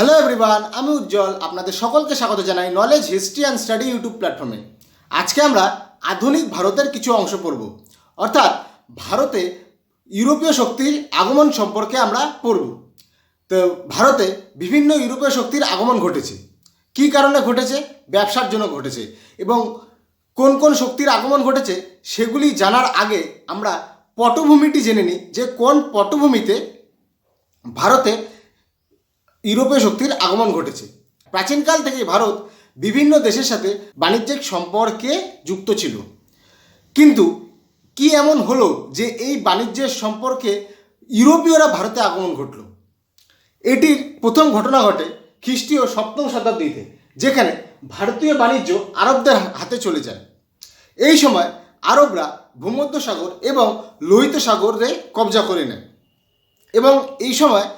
Hello everyone আমি উজ্জ্বল আপনাদের সকলকে স্বাগত জানাই knowledge history and study YouTube প্ল্যাটফর্মে আজকে আমরা আধুনিক ভারতের কিছু অংশ পড়ব। অর্থাৎ ভারতে ইউরোপীয় শক্তির আগমন সম্পর্কে আমরা পড়ব। তো ভারতে বিভিন্ন ইউরোপীয় শক্তির আগমন ঘটেছে। কী কারণে ঘটেছে? ব্যবসার জন্য ঘটেছে। এবং কোন কোন শক্তির আগমন ঘটেছে সেগুলি জানার আগে আমরা পটভূমিটি জেনে নিই যে কোন পটভূমিতে ভারতে ইউরোপীয় শক্তির আগমন ঘটেছে। প্রাচীনকাল থেকে ভারত বিভিন্ন দেশের সাথে বাণিজ্যিক সম্পর্কে যুক্ত ছিল। কিন্তু কি এমন হলো যে এই বাণিজ্যের সম্পর্কে ইউরোপীয়রা ভারতে আগমন ঘটল? এটির প্রথম ঘটনা ঘটে খ্রিস্টীয় সপ্তম শতাব্দীতে, যেখানে ভারতীয় বাণিজ্য আরবদের হাতে চলে যায়। এই সময় আরবরা ভূমধ্য সাগর এবং লোহিত সাগরে কবজা করে নেয়। এবং এই সময়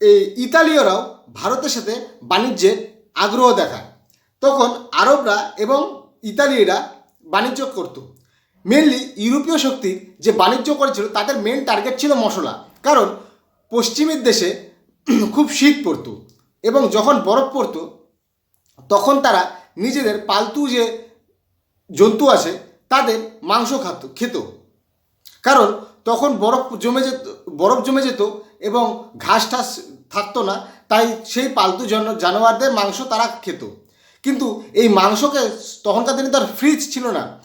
এই ইতালীয়রাও ভারতের সাথে বাণিজ্যের আগ্রহ দেখায়। তখন আরবরা এবং ইতালিরা বাণিজ্য করত। মেনলি ইউরোপীয় শক্তির যে বাণিজ্য করেছিল, তাদের মেন টার্গেট ছিল মশলা। কারণ পশ্চিমের দেশে খুব শীত পড়তো এবং যখন বরফ পড়তো, তখন তারা নিজেদের পালতু যে জন্তু আছে, তাদের মাংস খাত, খেত। কারণ তখন বরফ জমে যেত, বরফ জমে যেত এবং ঘাস টাস থাকতো না, তাই সেই পালতু জন, জানোয়ারদের মাংস তারা খেত। কিন্তু এই মাংসকে তখনকার দিনে তার ফ্রিজ ছিল না।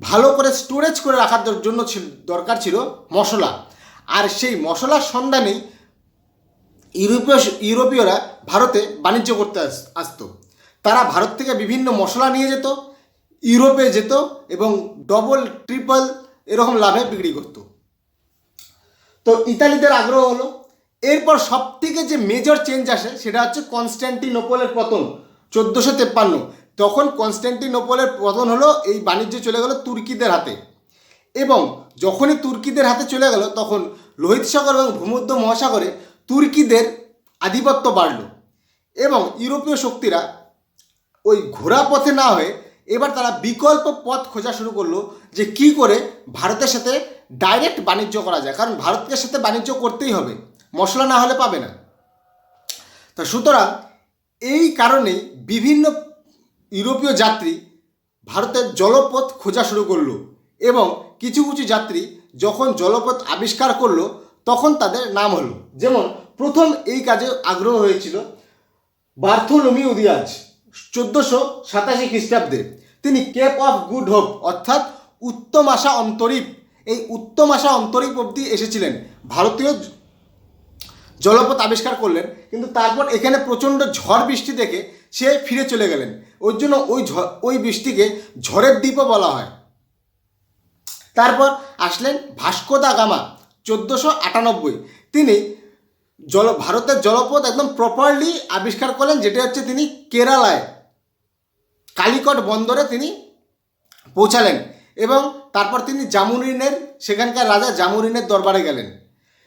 ভালো করে স্টোরেজ করে রাখার জন্য ছিল, দরকার ছিল মশলা। আর সেই মশলার সন্ধানেই ইউরোপীয় ইউরোপীয়রা ভারতে বাণিজ্য করতে আস- আসতো। তারা ভারত থেকে বিভিন্ন মশলা নিয়ে যেত, ইউরোপে যেত এবং ডবল ট্রিপল এরকম লাভে বিক্রি করতো। তো ইতালিদের আগ্রহ হলো। এরপর সব থেকে যে মেজর চেঞ্জ আসে সেটা হচ্ছে কনস্ট্যান্টিনোপলের পতন, চোদ্দোশো তেপ্পান্ন। তখন কনস্ট্যান্টিনোপলের পতন হলো এই বাণিজ্য চলে গেল তুর্কিদের হাতে। এবং যখনই তুর্কিদের হাতে চলে গেল, তখন লোহিত সাগর এবং ভূমধ্য মহাসাগরে তুর্কিদের আধিপত্য বাড়ল। এবং ইউরোপীয় শক্তিরা ওই ঘোরা পথে না হয়ে এবার তারা বিকল্প পথ খোঁজা শুরু করল যে কি করে ভারতের সাথে ডাইরেক্ট বাণিজ্য করা যায়। কারণ ভারতের সাথে বাণিজ্য করতেই হবে। মশলা না হলে পাবে না। তা সুতরাং এই কারণেই বিভিন্ন ইউরোপীয় যাত্রী ভারতের জলপথ খোঁজা শুরু করল এবং কিছু কিছু যাত্রী যখন জলপথ আবিষ্কার করল, তখন তাদের নাম হলো। যেমন প্রথম এই কাজে আগ্রহ হয়েছিল বার্থোলমি উদিয়াজ, চোদ্দোশো সাতাশি খ্রিস্টাব্দে। তিনি কেপ অফ গুড হোপ অর্থাৎ উত্তম আশা অন্তরীপ এই উত্তম আশা অন্তরীপ অবধি এসেছিলেন। ভারতীয় জলপথ আবিষ্কার করলেন, কিন্তু তারপর এখানে প্রচণ্ড ঝড় বৃষ্টি দেখে সে ফিরে চলে গেলেন। ওই জন্য ওই ওই বৃষ্টিকে ঝড়ের দ্বীপও বলা হয়। তারপর আসলেন ভাস্কো দা গামা, চোদ্দোশো আটানব্বই। তিনি জল ভারতের জলপথ একদম প্রপারলি আবিষ্কার করলেন, যেটা হচ্ছে তিনি কেরালায়, কালিকট বন্দরে তিনি পৌঁছালেন। এবং তারপর তিনি জামুরিনের, সেখানকার রাজা জামুরিনের দরবারে গেলেন।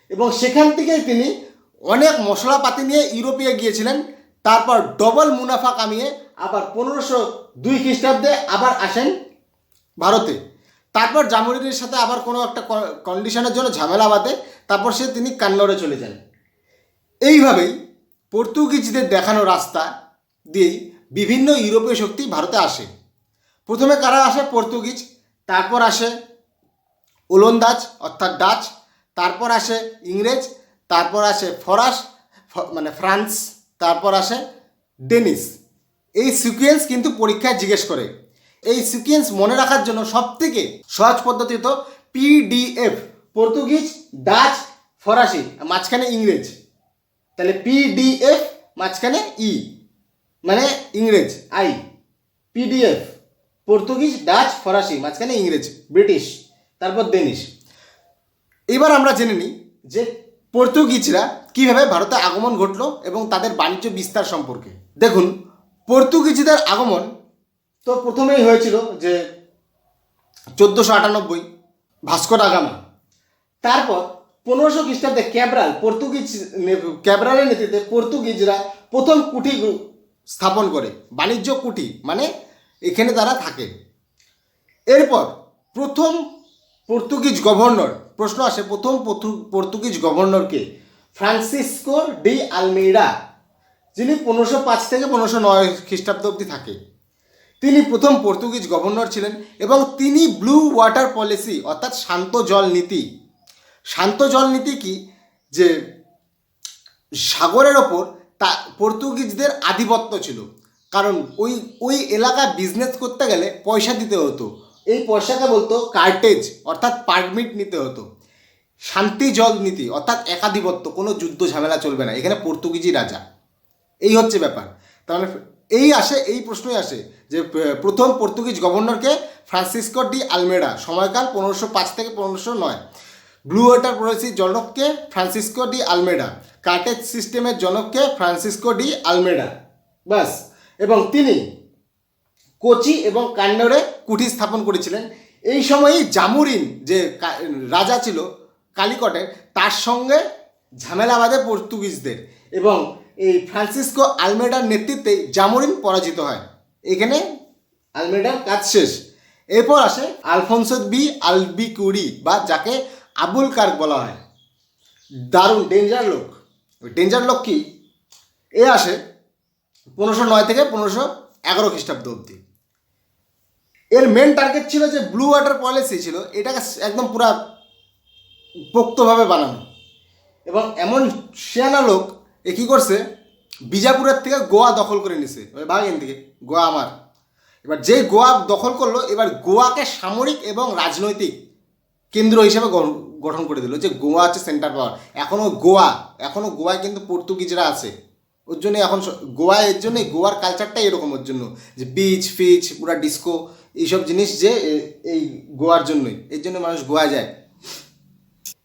এবং সেখান থেকেই তিনি অনেক মশলাপাতি নিয়ে ইউরোপে গিয়েছিলেন। তারপর ডবল মুনাফা কামিয়ে আবার পনেরোশো দুই খ্রিস্টাব্দে আবার আসেন ভারতে। তারপর জামুরিনের সাথে আবার কোনো একটা কন্ডিশনের জন্য ঝামেলা বাঁধে। তারপর সে তিনি কান্নড়ে চলে যান। এইভাবেই পর্তুগিজদের দেখানো রাস্তা দিয়েই বিভিন্ন ইউরোপীয় শক্তি ভারতে আসে। প্রথমে কারা আসে? পর্তুগিজ তারপর আসে ওলন্দাজ অর্থাৎ ডাচ, তারপর আসে ইংরেজ, তারপর আসে ফরাস মানে ফ্রান্স, তারপর আসে ডেনিস। এই সিকুয়েন্স কিন্তু পরীক্ষায় জিজ্ঞেস করে। এই সিকুয়েন্স মনে রাখার জন্য সবথেকে সহজ পদ্ধতি হতো পিডিএফ পর্তুগিজ, ডাচ, ফরাসি, মাঝখানে ইংরেজ। তাহলে পিডিএফ মাঝখানে ই মানে ইংরেজ, আই পিডিএফ পর্তুগিজ, ডাচ, ফরাসি, মাঝখানে ইংরেজ, ব্রিটিশ, তারপর ডেনিশ। এবার আমরা জেনে নিই যে পর্তুগিজরা কীভাবে ভারতে আগমন ঘটলো এবং তাদের বাণিজ্য বিস্তার সম্পর্কে। দেখুন, পর্তুগিজদের আগমন তো প্রথমেই হয়েছিল যে চোদ্দোশো আটানব্বই ভাস্কর দা গামা। তারপর পনেরোশো খ্রিস্টাব্দে ক্যাবরাল, পর্তুগিজ ক্যাবরালের নেতৃত্বে পর্তুগিজরা প্রথম কুঠি স্থাপন করে। বাণিজ্য কুঠি মানে এখানে তারা থাকে। এরপর প্রথম পর্তুগিজ গভর্নর, প্রশ্ন আসে, প্রথম পর্তুগিজ গভর্নরকে ফ্রান্সিসকো ডি আলমেইরা, যিনি পনেরোশো পাঁচ থেকে পনেরোশো নয় খ্রিস্টাব্দ অবধি থাকে। তিনি প্রথম পর্তুগিজ গভর্নর ছিলেন এবং তিনি ব্লু ওয়াটার পলিসি, অর্থাৎ শান্ত জল নীতি। শান্ত জল নীতি কি? যে সাগরের ওপর তা, পর্তুগিজদের আধিপত্য ছিল। কারণ ওই ওই এলাকায় বিজনেস করতে গেলে পয়সা দিতে হতো। এই পয়সাকে বলতো কার্টেজ অর্থাৎ পারমিট নিতে হতো। শান্তি জল নীতি, অর্থাৎ একাধিপত্য, কোনো যুদ্ধ ঝামেলা চলবে না। এখানে পর্তুগিজি রাজা। এই হচ্ছে ব্যাপার। তাহলে এই আসে, এই প্রশ্নই আসে যে প্রথম পর্তুগিজ গভর্নরকে ফ্রান্সিসকো ডি আলমেডা সময়কাল পনেরোশো পাঁচ থেকে পনেরোশো নয়। ব্লু ওয়াটার পলিসির জনককে ফ্রান্সিসকো ডি আলমেডা কার্টেজ সিস্টেমের জনককে ফ্রান্সিসকো ডি আলমেডা বাস এবং তিনি কোচি এবং কান্নড়ে কুঠি স্থাপন করেছিলেন। এই সময়ই জামুরিন যে রাজা ছিল কালিকটের, তার সঙ্গে ঝামেলা বাঁধে পর্তুগিজদের এবং এই ফ্রান্সিসকো আলমেডার নেতৃত্বে জামুরিন পরাজিত হয়। এখানে আলমেডার কাজ শেষ। এরপর আসে আলফোনসো বি আলবিকুরি বা যাকে আবুল কার্ক বলা হয়। দারুণ, ডেঞ্জার লোক। ডেঞ্জার লোক কি? এ আসে পনেরোশো নয় থেকে পনেরোশো এগারো খ্রিস্টাব্দ অবধি। এর মেন টার্গেট ছিল যে ব্লু ওয়াটার পলিসি ছিল, এটাকে একদম পুরা পোক্তভাবে বানানো। এবং এমন শিয়ানা লোক এ কী করছে? বিজাপুরের থেকে গোয়া দখল করে নিছে। ভাগেন থেকে, গোয়া আমার। এবার যে গোয়া দখল করল, এবার গোয়াকে সামরিক এবং রাজনৈতিক কেন্দ্র হিসেবে গঠন- গঠন করে দিল। যে গোয়া হচ্ছে সেন্টার পাওয়ার এখনও গোয়া এখনও গোয়ায় কিন্তু পর্তুগিজরা আছে। ওর জন্য এখন গোয়া এর জন্যই গোয়ার কালচারটাই এরকম ওর জন্য। যে বিচ ফিচ পুরা ডিস্কো এইসব জিনিস যে এই গোয়ার জন্যই। এর জন্য মানুষ গোয়া যায়।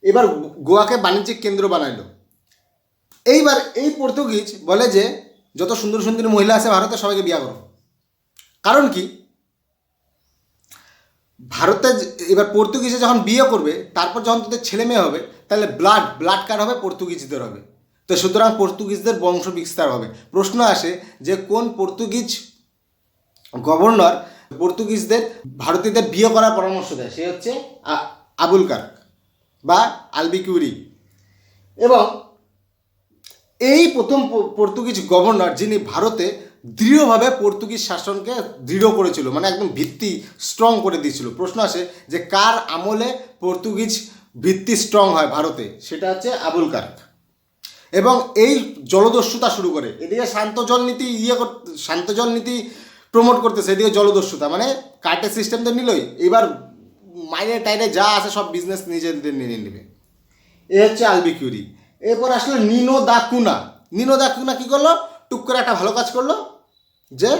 এবার গোয়াকে বাণিজ্যিক কেন্দ্র বানাইলো। এইবার এই পর্তুগিজ বলে যে, যত সুন্দর সুন্দর মহিলা আছে ভারতে সবাইকে বিয়া করো। কারণ কি? ভারতে এবার পর্তুগিজে যখন বিয়ে করবে, তারপর যখন তাদের ছেলে মেয়ে হবে, তাহলে ব্লাড ব্লাড কার হবে পর্তুগিজদের হবে। তো সুতরাং পর্তুগিজদের বংশ বিস্তার হবে। প্রশ্ন আসে যে কোন পর্তুগিজ গভর্নর পর্তুগিজদের ভারতীয়দের বিয়ে করার পরামর্শ দেয়? সে হচ্ছে আবুল কার্ক বা আলবিকিউরি। এবং এই প্রথম পর্তুগিজ গভর্নর যিনি ভারতে দৃঢ়ভাবে পর্তুগিজ শাসনকে দৃঢ় করেছিল মানে একদম ভিত্তি স্ট্রং করে দিয়েছিল। প্রশ্ন আসে যে কার আমলে পর্তুগিজ ভিত্তি স্ট্রং হয় ভারতে? সেটা হচ্ছে আবুল কার্ক এবং এই জলদস্যুতা শুরু করে। এদিকে শান্ত জল নীতি ইয়ে শান্ত জল নীতি প্রমোট করতেছে, এদিকে জলদস্যুতা। মানে কার্টের সিস্টেম তো নিলই, এবার মাইনে টাইনে যা আছে সব বিজনেস নিজেদের নিয়ে নেবে। এ হচ্ছে আলবিকিউরি এরপর আসলো নিনো দা কুনা। নিনো দা কুনা কী করল? টুক করে একটা ভালো কাজ করল, যে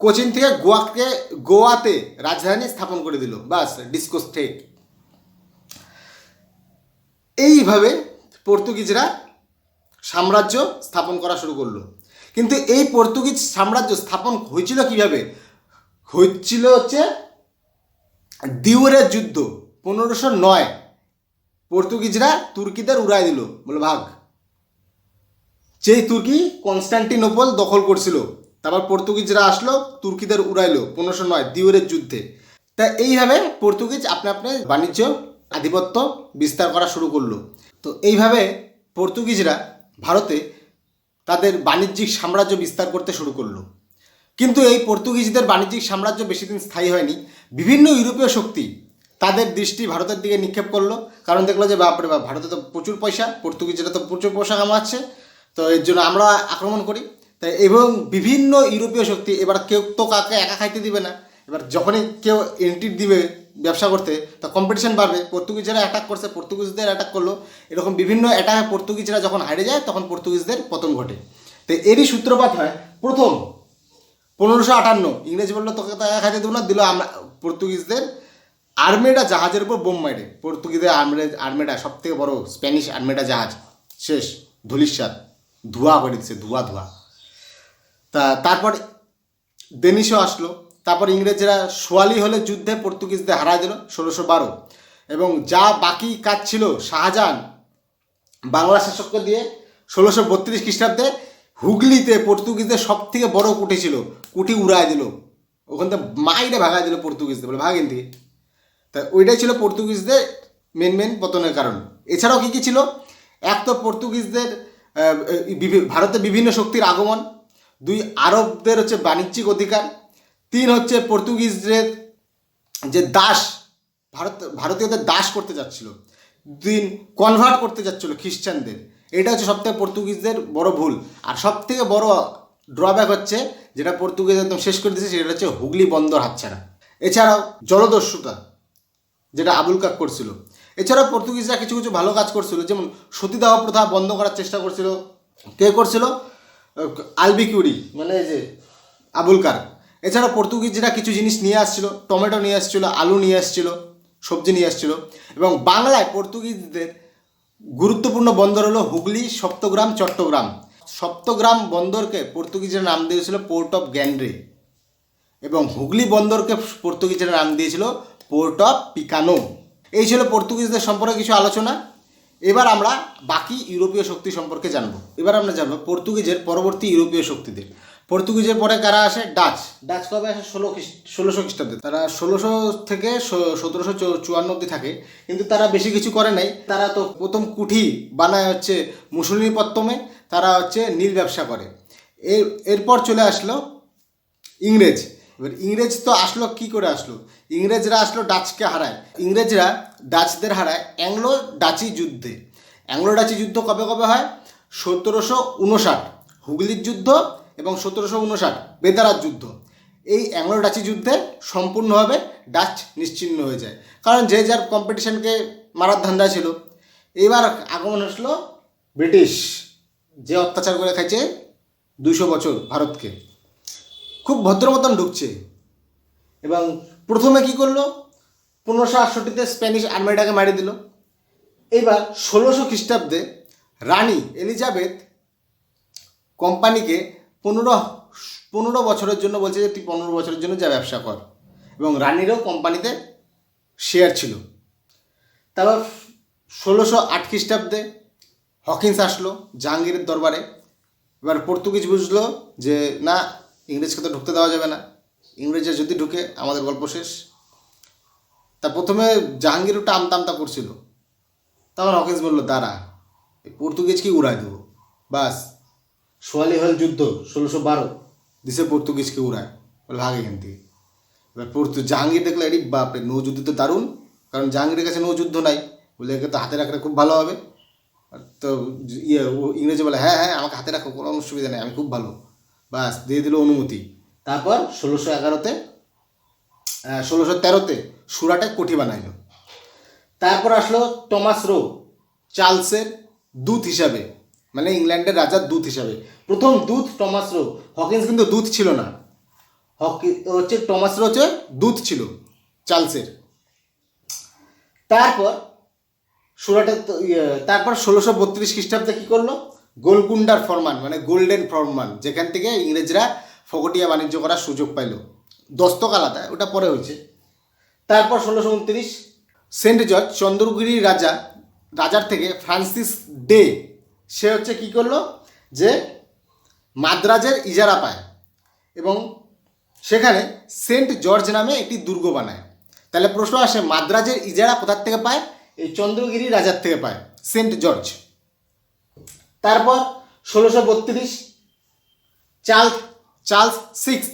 কোচিন থেকে গোয়াকে গোয়াতে রাজধানী স্থাপন করে দিল। বাস ডিসকো স্টেট এইভাবে পর্তুগিজরা সাম্রাজ্য স্থাপন করা শুরু করল। কিন্তু এই পর্তুগিজ সাম্রাজ্য স্থাপন হয়েছিল কীভাবে? হচ্ছিল হচ্ছে দিউরের যুদ্ধ। পনেরোশো নয়। পর্তুগিজরা তুর্কিদের উড়াই দিল, বলে ভাগ। যেই তুর্কি কনস্টান্টিনোপল দখল করছিল, তারপর পর্তুগিজরা আসলো, তুর্কিদের উড়াইলো, পনেরোশো নয়, দিউরের যুদ্ধে। তা এইভাবে পর্তুগিজ আপনি আপনি বাণিজ্য, আধিপত্য বিস্তার করা শুরু করল। তো এইভাবে পর্তুগিজরা ভারতে তাদের বাণিজ্যিক সাম্রাজ্য বিস্তার করতে শুরু করল। কিন্তু এই পর্তুগিজদের বাণিজ্যিক সাম্রাজ্য বেশি দিন স্থায়ী হয়নি। বিভিন্ন ইউরোপীয় শক্তি তাদের দৃষ্টি ভারতের দিকে নিক্ষেপ করল। কারণ দেখল যে, বাপরে বাপ, ভারতে তো প্রচুর পয়সা, পর্তুগিজরা তো প্রচুর পয়সা কামাচ্ছে। তো এর জন্য আমরা আক্রমণ করি। তাই এবং বিভিন্ন ইউরোপীয় শক্তি, এবার কেউ তো কাকে একা খাইতে দিবে না। এবার যখনই কেউ এন্ট্রি দিবে ব্যবসা করতে, তা কম্পিটিশন বাড়বে। পর্তুগিজরা অ্যাটাক করছে, পর্তুগিজদের অ্যাটাক করল। এরকম বিভিন্ন অ্যাটাকে পর্তুগিজরা যখন হারে যায়, তখন পর্তুগিজদের পতন ঘটে। তো এরই সূত্রপাত হয়, প্রথম পনেরোশো আটান্ন। ইংরেজ বলল, তোকে তো একা খাইতে দেবো না, দিল আমরা পর্তুগিজদের আর্মেডা জাহাজের উপর বোম মারে। পর্তুগিজের আর্মে আর্মেডা সব থেকে বড় স্প্যানিশ আর্মেডা জাহাজ। শেষ ধুলিস্বাদ ধোঁয়া করে দিচ্ছে ধোঁয়া ধোঁয়া। তা তারপর ডেনিশও আসলো। তারপর ইংরেজরা সোয়ালি হলে যুদ্ধে পর্তুগিজদের হারায় দিল ষোলোশো বারো। এবং যা বাকি কাজ ছিল শাহজাহান বাংলা শাসককে দিয়ে ষোলোশো বত্রিশ খ্রিস্টাব্দে হুগলিতে পর্তুগিজদের সব থেকে বড় কুঠি ছিল কুঠি উড়ায় দিল। ওখান থেকে মাইরে ভাগায় দিল পর্তুগিজদের, বলে ভাগেন থেকে তা ওইটাই ছিল পর্তুগিজদের মেন মেন পতনের কারণ। এছাড়াও কী কী ছিল? এক তো পর্তুগিজদের ভারতে বিভিন্ন শক্তির আগমন। দুই, আরবদের হচ্ছে বাণিজ্যিক অধিকার। তিন হচ্ছে পর্তুগিজদের যে দাস, ভারত, ভারতীয়দের দাস করতে যাচ্ছিল। দিন কনভার্ট করতে যাচ্ছিল খ্রিস্টানদের। এটা হচ্ছে সবথেকে পর্তুগিজদের বড় ভুল। আর সবথেকে বড় ড্রব্যাক হচ্ছে, যেটা পর্তুগিজ একদম শেষ করে দিয়েছে, সেটা হচ্ছে হুগলি বন্দর হাতছাড়া। এছাড়াও জলদস্যুতা, যেটা আবুল কাক করছিল। এছাড়াও পর্তুগিজরা কিছু কিছু ভালো কাজ করছিল, যেমন সতীদাহ প্রথা বন্ধ করার চেষ্টা করছিল। কে করছিল? আলবিকিউরি মানে যে আবুল কার। এছাড়া পর্তুগিজরা কিছু জিনিস নিয়ে আসছিল, টমেটো নিয়ে আসছিল, আলু নিয়ে আসছিল, সবজি নিয়ে আসছিল। এবং বাংলায় পর্তুগিজদের গুরুত্বপূর্ণ বন্দর হলো হুগলি, সপ্তগ্রাম, চট্টগ্রাম। সপ্তগ্রাম বন্দরকে পর্তুগিজরা নাম দিয়েছিল পোর্ট অফ গ্যান্ড্রে। এবং হুগলি বন্দরকে পর্তুগিজরা নাম দিয়েছিল পোর্ট অফ পিকানো। এই ছিল পর্তুগিজদের সম্পর্কে কিছু আলোচনা। এবার আমরা বাকি ইউরোপীয় শক্তি সম্পর্কে জানব। এবার আমরা জানব পর্তুগিজের পরবর্তী ইউরোপীয় শক্তিদের। পর্তুগিজের পরে কারা আসে? ডাচ। ডাচ কবে আসে ষোলো ষোলোশো খ্রিস্টাব্দে। তারা ষোলোশো থেকে সতেরোশো চুয়ান্ন অব্দি থাকে। কিন্তু তারা বেশি কিছু করে নাই। তারা তো প্রথম কুঠি বানায় হচ্ছে মুসলিমপত্তমে তারা হচ্ছে নীল ব্যবসা করে। এর এরপর চলে আসলো ইংরেজ। এবার ইংরেজ তো আসলো, কি করে আসলো? ইংরেজরা আসলো ডাচকে হারায়। ইংরেজরা ডাচদের হারায় অ্যাংলো ডাচি যুদ্ধে। অ্যাংলো ডাচি যুদ্ধ কবে কবে হয়? সতেরোশো উনষাট। হুগলির যুদ্ধ এবং সতেরোশো উনষাট বেদারার যুদ্ধ। এই অ্যাংলো ডাচি যুদ্ধে সম্পূর্ণভাবে ডাচ নিশ্চিহ্ন হয়ে যায়। কারণ যে যার কম্পিটিশনকে মারার ধান্দা ছিল, এবার আগমন আসলো ব্রিটিশ। যে অত্যাচার করে খাইছে দুশো বছর ভারতকে। খুব ভদ্র মতন ঢুকছে। এবং প্রথমে কি করল? পনেরোশো আটষট্টিতে স্প্যানিশ আর্মিটাকে মারি দিল। এবার ষোলোশো খ্রিস্টাব্দে রানী এলিজাবেথ কোম্পানিকে পনেরো পনেরো বছরের জন্য বলছে যে তুই পনেরো বছরের জন্য যা ব্যবসা কর। এবং রানীরও কোম্পানিতে শেয়ার ছিল। তারপর ষোলোশো আট খ্রিস্টাব্দে হকিন্স আসলো জাহাঙ্গীরের দরবারে। এবার পর্তুগিজ বুঝলো যে, না, ইংরেজকে তো ঢুকতে দেওয়া যাবে না। ইংরেজরা যদি ঢুকে, আমাদের গল্প শেষ। তা প্রথমে জাহাঙ্গীর ওটা আমতা করছিল। তখন হকিন্স বলল, দাঁড়া, এই পর্তুগিজকে উড়াই দেবো। বাস। সোয়ালি হল যুদ্ধ, ষোলোশো বারো। দিছে পর্তুগিজকে উড়ায়। বলে ভাগ এখান থেকে। এবার পর্তু জাহাঙ্গীর দেখল এটি বাপরে নৌযুদ্ধ তো দারুণ। কারণ জাহাঙ্গীরের কাছে নৌযুদ্ধ নাই। বলে, একে তো হাতে রাখলে খুব ভালো হবে। তো ইয়ে ও ইংরেজি বলে হ্যাঁ হ্যাঁ আমাকে হাতে রাখো, কোনো অসুবিধা নেই, আমি খুব ভালো। বাস, দিয়ে দিল অনুমতি। তারপর ষোলোশো এগারোতে ষোলোশো তেরোতে সুরাটে কোঠি বানাইল। তারপর আসলো টমাস রো, চার্লসের দূত হিসাবে। মানে ইংল্যান্ডের রাজার দূত হিসাবে। প্রথম দূত টমাস রো হকিন্স কিন্তু দূত ছিল না। হকি হচ্ছে টমাস রো হচ্ছে দূত ছিল চার্লসের। তারপর সুরাটে ইয়ে, তারপর ষোলোশো বত্রিশ খ্রিস্টাব্দে কী করল? গোলকুন্ডার ফরমান মানে গোল্ডেন ফরমান যেখান থেকে ইংরেজরা ফকটিয়া বাণিজ্য করার সুযোগ পাইল। দস্তক আলাদা ওটা পরে হয়েছে। তারপর ষোলোশো উনত্রিশ সেন্ট জর্জ চন্দ্রগিরি রাজা রাজার থেকে ফ্রান্সিস ডে সে হচ্ছে কি করল? যে মাদ্রাজের ইজারা পায় এবং সেখানে সেন্ট জর্জ নামে একটি দুর্গ বানায়। তাহলে প্রশ্ন আসে, মাদ্রাজের ইজারা কোথার থেকে পায়? এই চন্দ্রগিরি রাজার থেকে পায়, সেন্ট জর্জ। তারপর ষোলোশো বত্রিশ, চার্লস চার্লস সিক্স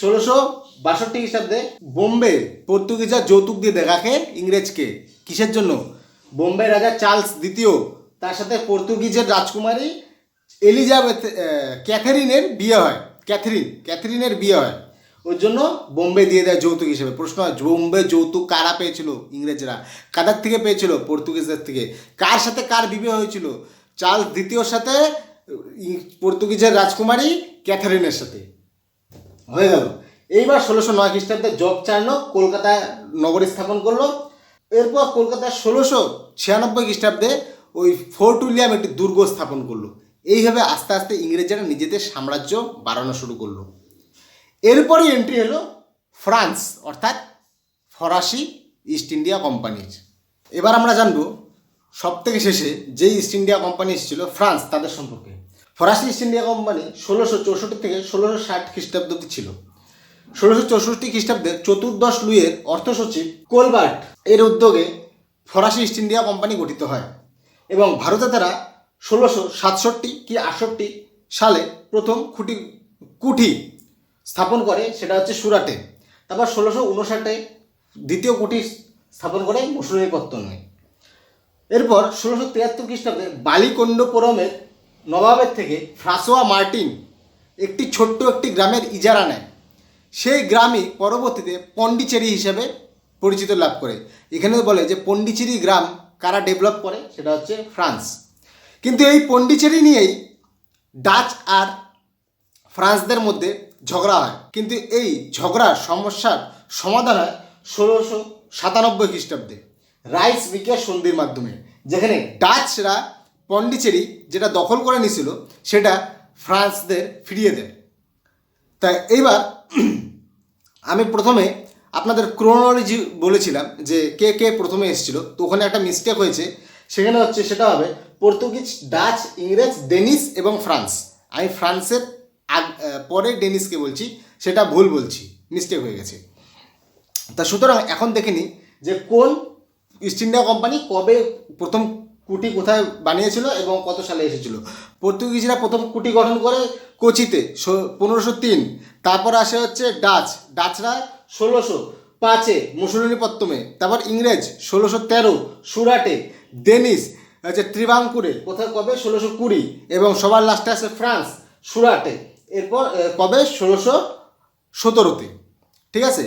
ষোলোশো বাষট্টি খ্রিস্টাব্দে বোম্বে পর্তুগিজরা যৌতুক দিয়ে দেখাকে ইংরেজকে। কিসের জন্য? বোম্বে রাজা চার্লস দ্বিতীয় তার সাথে পর্তুগিজের রাজকুমারী এলিজাবেথ ক্যাথেরিনের বিয়ে হয়। ক্যাথরিন, ক্যাথরিনের বিয়ে হয়। ওর জন্য বোম্বে দিয়ে দেয় যৌতুক হিসেবে। প্রশ্ন বোম্বে যৌতুক কারা পেয়েছিল? ইংরেজরা। কাদার থেকে পেয়েছিল? পর্তুগিজদের থেকে। কার সাথে কার বিবাহ হয়েছিল? চার্লস দ্বিতীয়র সাথে পর্তুগিজের রাজকুমারী ক্যাথারিনের সাথে। হয়ে গেল। এইবার ষোলোশো নয় খ্রিস্টাব্দে জব চার্নক কলকাতায় নগরী স্থাপন করল। এরপর কলকাতায় ষোলোশো ছিয়ানব্বই খ্রিস্টাব্দে ওই ফোর্ট উইলিয়াম একটি দুর্গ স্থাপন করল। এইভাবে আস্তে আস্তে ইংরেজরা নিজেদের সাম্রাজ্য বাড়ানো শুরু করল। এরপরই এন্ট্রি হলো ফ্রান্স, অর্থাৎ ফরাসি ইস্ট ইন্ডিয়া কোম্পানির। এবার আমরা জানব সব থেকে শেষে যে ইস্ট ইন্ডিয়া কোম্পানি এসেছিল ফ্রান্স, তাদের সম্পর্কে। ফরাসি ইস্ট ইন্ডিয়া কোম্পানি ষোলোশো চৌষট্টি থেকে ষোলোশো ষাট খ্রিস্টাব্দ অবধি ছিল। ষোলোশো চৌষট্টি খ্রিস্টাব্দে চতুর্দশ লুইয়ের অর্থ সচিব কোলবার্ট এর উদ্যোগে ফরাসি ইস্ট ইন্ডিয়া কোম্পানি গঠিত হয়। এবং ভারতে তারা ষোলোশো সাতষট্টি কি আটষট্টি সালে প্রথম খুঁটি কুঠি স্থাপন করে, সেটা হচ্ছে সুরাটে। তারপর ষোলোশো উনষাটে দ্বিতীয় কুঠি স্থাপন করে মুসলিম পত্তনে এরপর ষোলোশো তিয়াত্তর খ্রিস্টাব্দে বালিকন্ডপুরমের নবাবের থেকে ফ্রাসোয়া মার্টিন একটি ছোট্ট একটি গ্রামের ইজারা নেয়। সেই গ্রামই পরবর্তীতে পন্ডিচেরি হিসেবে পরিচিত লাভ করে। এখানে বলে যে পন্ডিচেরি গ্রাম কারা ডেভেলপ করে সেটা হচ্ছে ফ্রান্স। কিন্তু এই পন্ডিচেরি নিয়েই ডাচ আর ফ্রান্সদের মধ্যে ঝগড়া হয়। কিন্তু এই ঝগড়ার সমস্যার সমাধান হয় ষোলোশো সাতানব্বই খ্রিস্টাব্দে রাইস বিকের সন্ধির মাধ্যমে, যেখানে ডাচরা পন্ডিচেরি যেটা দখল করে নিয়েছিল, সেটা ফ্রান্সদের ফিরিয়ে দেয়। তাই এইবার আমি প্রথমে আপনাদের ক্রোনোলজি বলেছিলাম যে কে কে প্রথমে এসেছিল, তো ওখানে একটা মিস্টেক হয়েছে। সেখানে হচ্ছে সেটা হবে পর্তুগিজ, ডাচ, ইংরেজ, ডেনিস এবং ফ্রান্স। আমি ফ্রান্সের আগ- পরে ডেনিসকে বলছি, সেটা ভুল বলছি মিস্টেক হয়ে গেছে। তা সুতরাং এখন দেখে নিই যে কোন ইস্ট ইন্ডিয়া কোম্পানি কবে প্রথম কুটি কোথায় বানিয়েছিল এবং কত সালে এসেছিল। পর্তুগিজরা প্রথম কুটি গঠন করে কোচিতে পনেরোশো তিন। তারপর আসে হচ্ছে ডাচ। ডাচরা ষোলোশো পাঁচে মুসলিনীপত্তমে তারপর ইংরেজ ষোলোশো তেরো, সুরাটে ডেনিস হচ্ছে ত্রিবাঙ্কুরে, কোথায়, কবে, ষোলোশো কুড়ি, এবং সবার লাস্টে আছে ফ্রান্স, সুরাটে, এরপর কবে, ষোলোশো সতেরোতে, ঠিক আছে?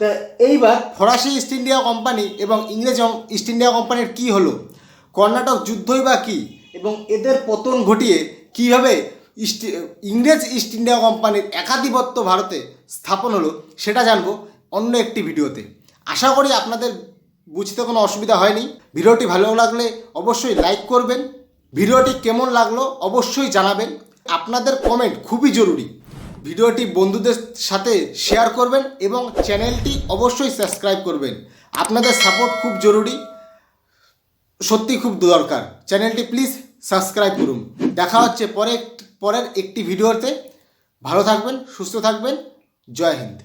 তা এইবার ফরাসি ইস্ট ইন্ডিয়া কোম্পানি এবং ইংরেজ ইস্ট ইন্ডিয়া কোম্পানির কি হলো? কর্ণাটক যুদ্ধই বা কী? এবং এদের পতন ঘটিয়ে কীভাবে ইস্ট, ইংরেজ ইস্ট ইন্ডিয়া কোম্পানির একাধিপত্য ভারতে স্থাপন হলো, সেটা জানব অন্য একটি ভিডিওতে। আশা করি আপনাদের বুঝতে কোনো অসুবিধা হয়নি। ভিডিওটি ভালো লাগলে অবশ্যই লাইক করবেন। ভিডিওটি কেমন লাগল অবশ্যই জানাবেন। আপনাদের কমেন্ট খুবই জরুরি। ভিডিওটি বন্ধুদের সাথে শেয়ার করবেন এবং চ্যানেলটি অবশ্যই সাবস্ক্রাইব করবেন। আপনাদের সাপোর্ট খুব জরুরি। সত্যি খুব দরকার। চ্যানেলটি প্লিজ সাবস্ক্রাইব করুন। দেখা হচ্ছে পরে পরের একটি ভিডিওতে ভালো থাকবেন সুস্থ থাকবেন। জয় হিন্দ।